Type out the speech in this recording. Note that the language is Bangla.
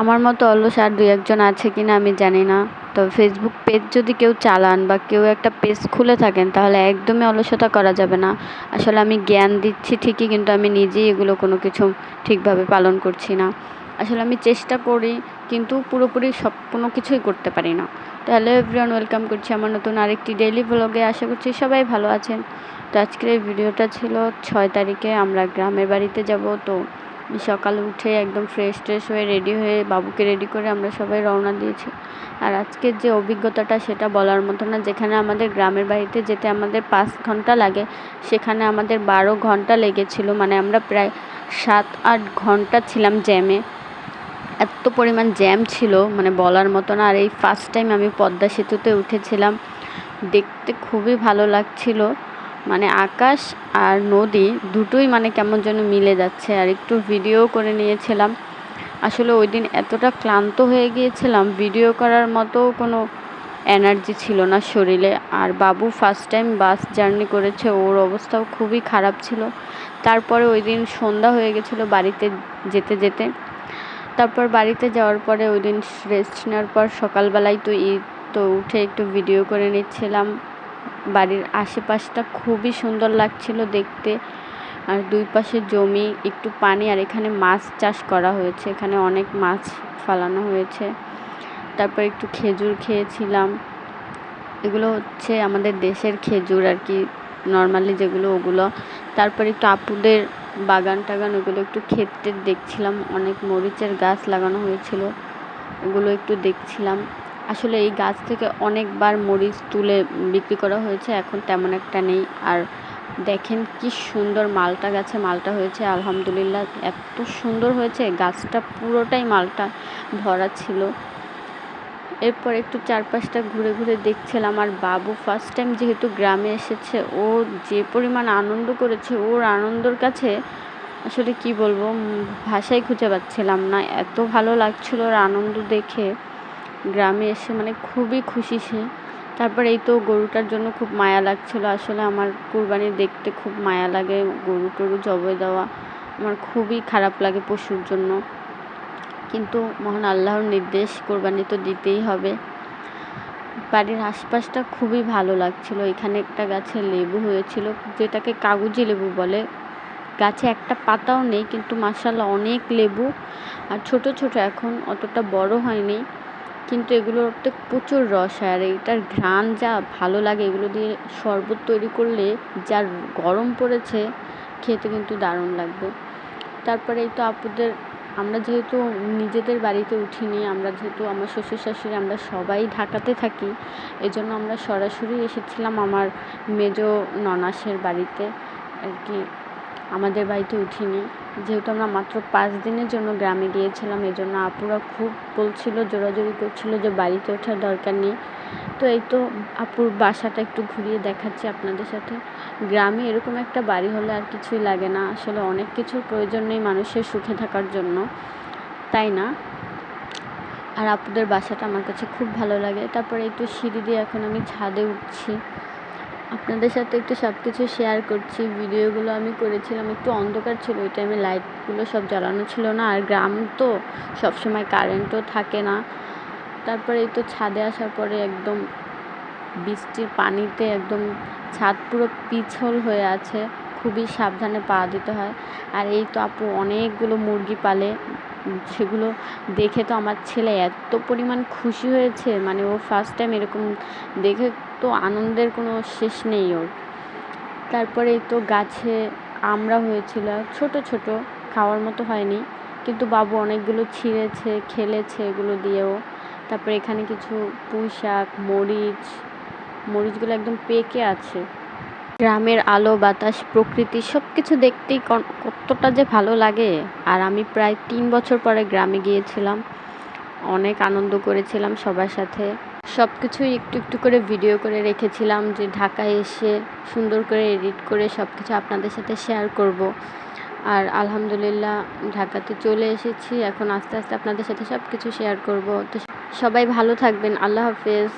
আমার মতো অলস আর দুই একজন আছে কি না আমি জানি না। তো ফেসবুক পেজ যদি কেউ চালান বা কেউ একটা পেজ খুলে থাকেন, তাহলে একদমই অলসতা করা যাবে না। আসলে আমি জ্ঞান দিচ্ছি ঠিকই, কিন্তু আমি নিজেই এগুলো কোনো কিছু ঠিকভাবে পালন করছি না। আসলে আমি চেষ্টা করি, কিন্তু পুরোপুরি সব কোনো কিছুই করতে পারি না। তো হ্যালো এভরিওয়ান ওয়েলকাম করছি আমার নতুন আরেকটি ডেইলি ব্লগে আশা করছি সবাই ভালো আছেন। তো আজকের এই ভিডিওটা ছিল ছয় তারিখে আমরা গ্রামের বাড়িতে যাব। তো সকালে উঠে একদম ফ্রেশ ট্রেশ হয়ে রেডি হয়ে বাবুকে রেডি করে আমরা সবাই রওনা দিয়েছি। আর আজকের যে অভিজ্ঞতাটা সেটা বলার মতো না, যেখানে আমাদের গ্রামের বাড়িতে যেতে আমাদের পাঁচ ঘণ্টা লাগে, সেখানে আমাদের বারো ঘণ্টা লেগেছিল। মানে আমরা প্রায় সাত, আট ঘণ্টা ছিলাম জ্যামে এত পরিমাণ জ্যাম ছিল মানে বলার মতো না। আর এই ফার্স্ট টাইম আমি পদ্মা সেতুতে উঠেছিলাম। দেখতে খুবই ভালো লাগছিল। মানে আকাশ আর নদী দুটোই মানে কেমন যেন মিলে যাচ্ছে। আর একটু ভিডিও করে নিয়েছিলাম। আসলে ওই দিন এতটা ক্লান্ত হয়ে গিয়েছিলাম। ভিডিও করার মতো কোনো এনার্জি ছিল না শরীরে। আর বাবু ফার্স্ট টাইম বাস জার্নি করেছে, ওর অবস্থাও খুবই খারাপ ছিল। তারপরে ওই দিন সন্ধ্যা হয়ে গেছিল বাড়িতে যেতে যেতে। তারপর বাড়িতে যাওয়ার পরে ওই দিন রেস্ট নেওয়ার পর সকালবেলায় তো ঈদ তো উঠে একটু ভিডিও করে নিচ্ছিলাম। বাড়ির আশেপাশটা খুবই সুন্দর লাগছিল দেখতে। আর দুই পাশে জমি, একটু পানি, আর এখানে মাছ চাষ করা হয়েছে। এখানে অনেক মাছ ফালানো হয়েছে। তারপর একটু খেজুর খেয়েছিলাম। এগুলো হচ্ছে আমাদের দেশের খেজুর আর কি, নর্মালি যেগুলো ওগুলো। তারপর একটু আপুদের বাগান টাগান, ওগুলো একটু ক্ষেত্রে দেখছিলাম। অনেক মরিচের গাছ লাগানো হয়েছিল। ওগুলো একটু দেখছিলাম। আসলে এই গাছ থেকে অনেকবার মরিচ তুলে বিক্রি করা হয়েছে, এখন তেমন একটা নেই। আর দেখেন কি সুন্দর মালটা গাছে, মালটা হয়েছে, আলহামদুলিল্লাহ এত সুন্দর হয়েছে, গাছটা পুরোটাই মালটা ভরা ছিল। এরপর একটু চারপাশটা ঘুরে ঘুরে দেখছিলাম, আর বাবু ফার্স্ট টাইম যেহেতু গ্রামে এসেছে, ও যে পরিমাণ আনন্দ করেছে, ওর আনন্দর কাছে আসলে কি বলব ভাষাই খুঁজে পাচ্ছিলাম না। এত ভালো লাগছিল ওর আনন্দ দেখে। গ্রামে এসে মানে খুবই খুশি সে। তারপর এই তো গরুটার জন্য খুব মায়া লাগছিল। আসলে আমার কুরবানি দেখতে খুব মায়া লাগে, গরু টরু জবাই দেওয়া। আমার খুবই খারাপ লাগে পশুর জন্য। কিন্তু মহান আল্লাহর নির্দেশ, কোরবানি তো দিতেই হবে। বাড়ির আশপাশটা খুবই ভালো লাগছিল। এখানে একটা গাছে লেবু হয়েছিল, যেটাকে কাগজি লেবু বলে। গাছে একটা পাতাও নেই, কিন্তু মাসাল্লাহ অনেক লেবু। আর ছোট ছোট এখন অতটা বড় হয়নি। কিন্তু এগুলোতে প্রচুর রস হয়। আর এটার ঘ্রাণ যা ভালো লাগে, এগুলো দিয়ে শরবত তৈরি করলে যা গরম পড়েছে, খেতে কিন্তু দারুণ লাগবে। তারপরে এই তো আপুদের, আমরা যেহেতু নিজেদের বাড়িতে উঠিনি, আমরা যেহেতু আমার শ্বশুর শাশুড়ি, আমরা সবাই ঢাকাতে থাকি, এজন্য আমরা সরাসরি এসেছিলাম আমার মেজো ননাসের বাড়িতে, আর কি। আমাদের বাড়িতে উঠিনি। যেহেতু আমরা মাত্র পাঁচ দিনের জন্য গ্রামে গিয়েছিলাম এই জন্য আপুরা খুব বলছিল, জোরাজোরি করছিল যে বাড়িতে ওঠার দরকার নেই। তো এই তো আপুর বাসাটা একটু ঘুরিয়ে দেখাচ্ছি আপনাদের সাথে। গ্রামে এরকম একটা বাড়ি হলে আর কিছুই লাগে না। আসলে অনেক কিছুর প্রয়োজন নেই মানুষের সুখে থাকার জন্য। তাই না? আর আপুদের বাসাটা আমার কাছে খুব ভালো লাগে। তারপরে একটু সিঁড়ি দিয়ে এখন আমি ছাদে উঠছি। আপনাদের সাথে একটু সব কিছু শেয়ার করছি ভিডিওগুলো আমি করেছিলাম, একটু অন্ধকার ছিল, ওই টাইমে লাইটগুলো সব জ্বালানো ছিল না, আর গ্রাম তো সবসময় কারেন্টও থাকে না। তারপরে এই তো ছাদে আসার পরে একদম বৃষ্টির পানিতে একদম ছাদ পুরো পিছল হয়ে আছে। খুবই সাবধানে পা দিতে হয়। আর এই তো আপু অনেকগুলো মুরগি পালে, সেগুলো দেখে তো আমার ছেলে এত পরিমাণ খুশি হয়েছে মানে ও ফার্স্ট টাইম এরকম দেখে তো আনন্দের কোনো শেষ নেই ওর। তারপরে তো গাছে আমরা হয়েছিল, ছোট ছোট, খাওয়ার মতো হয়নি, কিন্তু বাবু অনেকগুলো ছিঁড়েছে, খেলেছে এগুলো দিয়েও। তারপরে এখানে কিছু পুঁই শাক মরিচ, মরিচগুলো একদম পেকে আছে। গ্রামের আলো, বাতাস, প্রকৃতি সব কিছু দেখতেই কতটা যে ভালো লাগে। আর আমি প্রায় তিন বছর পরে গ্রামে গিয়েছিলাম। অনেক আনন্দ করেছিলাম সবার সাথে। সব কিছুই একটু একটু করে ভিডিও করে রেখেছিলাম যে ঢাকায় এসে সুন্দর করে এডিট করে সব কিছু আপনাদের সাথে শেয়ার করব। আর আলহামদুলিল্লাহ, ঢাকাতে চলে এসেছি। এখন আস্তে আস্তে আপনাদের সাথে সব কিছু শেয়ার করব। তো সবাই ভালো থাকবেন। আল্লাহ হাফেজ।